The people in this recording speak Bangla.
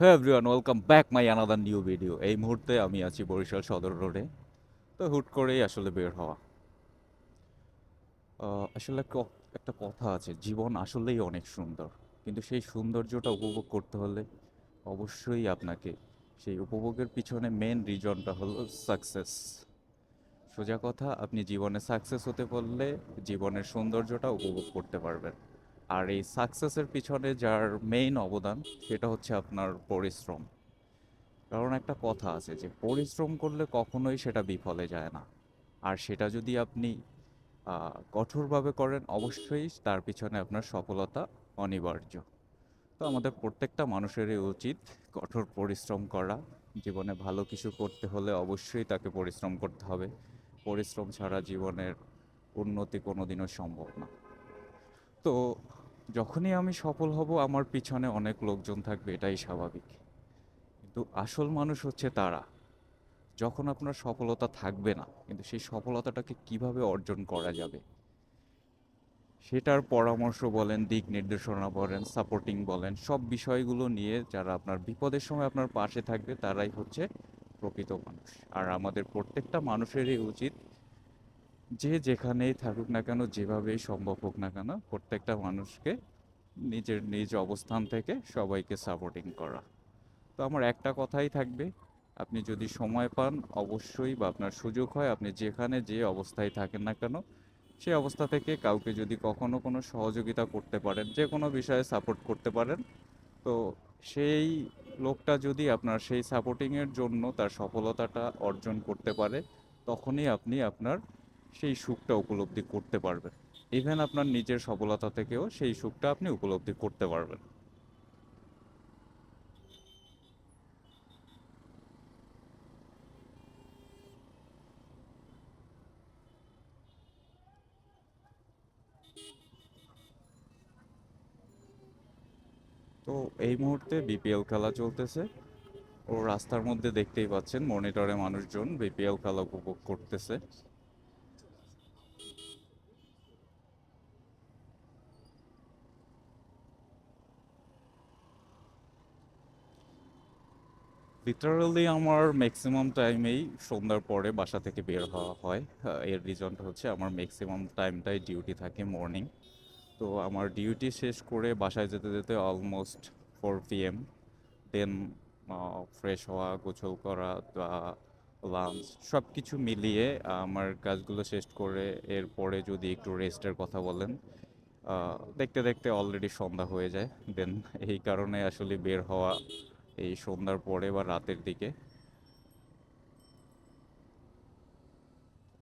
হ্যাঁ everyone welcome back my another new video এই মুহূর্তে আমি আছি বরিশাল সদর রোডে। তো হুট করেই আসলে বের হওয়া। আসলে একটা কথা আছে, জীবন আসলেই অনেক সুন্দর। কিন্তু সেই সৌন্দর্যটা উপভোগ করতে হলে অবশ্যই আপনাকে সেই উপভোগের পিছনে মেন রিজনটা হলো সাকসেস সোজা কথা, আপনি জীবনে সাকসেস হতে পারলে জীবনের সৌন্দর্যটা উপভোগ করতে পারবেন। আর এই সাকসেসের পিছনে যার মেইন অবদান, সেটা হচ্ছে আপনার পরিশ্রম। কারণ একটা কথা আছে যে, পরিশ্রম করলে কখনোই সেটা বিফলে যায় না। আর সেটা যদি আপনি কঠোরভাবে করেন, অবশ্যই তার পিছনে আপনার সফলতা অনিবার্য। তো আমাদের প্রত্যেকটা মানুষেরই উচিত কঠোর পরিশ্রম করা। জীবনে ভালো কিছু করতে হলে অবশ্যই তাকে পরিশ্রম করতে হবে। পরিশ্রম ছাড়া জীবনের উন্নতি কোনোদিনও সম্ভব না। তো যখনই আমি সফল হব, আমার পিছনে অনেক লোকজন থাকবে, এটাই স্বাভাবিক। কিন্তু আসল মানুষ হচ্ছে তারা। যখন আপনার সফলতা থাকবে না, কিন্তু সেই সফলতাটাকে কীভাবে অর্জন করা যাবে? সেটার পরামর্শ বলেন, দিক নির্দেশনা বলেন সাপোর্টিং বলেন, সব বিষয়গুলো নিয়ে যারা আপনার বিপদের সময় আপনার পাশে থাকবে, তারাই হচ্ছে প্রকৃত মানুষ। আর আমাদের প্রত্যেকটা মানুষেরই উচিত যে যেখানেই থাকুক না কেন, যেভাবেই সম্ভব হোক না কেন, প্রত্যেকটা মানুষকে নিজের নিজ অবস্থান থেকে সবাইকে সাপোর্টিং করা। তো আমার একটা কথাই থাকবে, আপনি যদি সময় পান, অবশ্যই বা আপনার সুযোগ হয়, আপনি যেখানে যে অবস্থায় থাকেন না কেন সেই অবস্থা থেকে কাউকে যদি কখনো কোনো সহযোগিতা করতে পারেন, যে কোনো বিষয়ে সাপোর্ট করতে পারেন, তো সেই লোকটা যদি আপনার সেই সাপোর্টিংয়ের জন্য তার সফলতাটা অর্জন করতে পারে, তখনই আপনি আপনার সেই সুখটা উপলব্ধি করতে পারবেন। ইভেন আপনার নিজের সফলতা থেকেও সেই সুখটা আপনি উপলব্ধি করতে পারবেন। তো এই মুহূর্তে বিপিএল খেলা চলতেছে। ও রাস্তার মধ্যে দেখতেই পাচ্ছেন, মনিটরে মানুষজন বিপিএল খেলা উপভোগ করতেছে। লিটারালি আমার ম্যাক্সিমাম টাইমেই সন্ধ্যার পরে বাসা থেকে বের হওয়া হয়। এর রিজনটা হচ্ছে আমার ম্যাক্সিমাম টাইমটাই ডিউটি থাকে মর্নিং তো আমার ডিউটি শেষ করে বাসায় যেতে যেতে almost four PM then fresh হওয়া গোছল করা, বা লাঞ্চ সব কিছু মিলিয়ে আমার কাজগুলো শেষ করে এরপরে যদি একটু রেস্টের কথা বলেন দেখতে দেখতে অলরেডি সন্ধ্যা হয়ে যায়। দেন এই কারণে আসলে বের হওয়া এই সন্ধ্যার পরে বা রাতের দিকে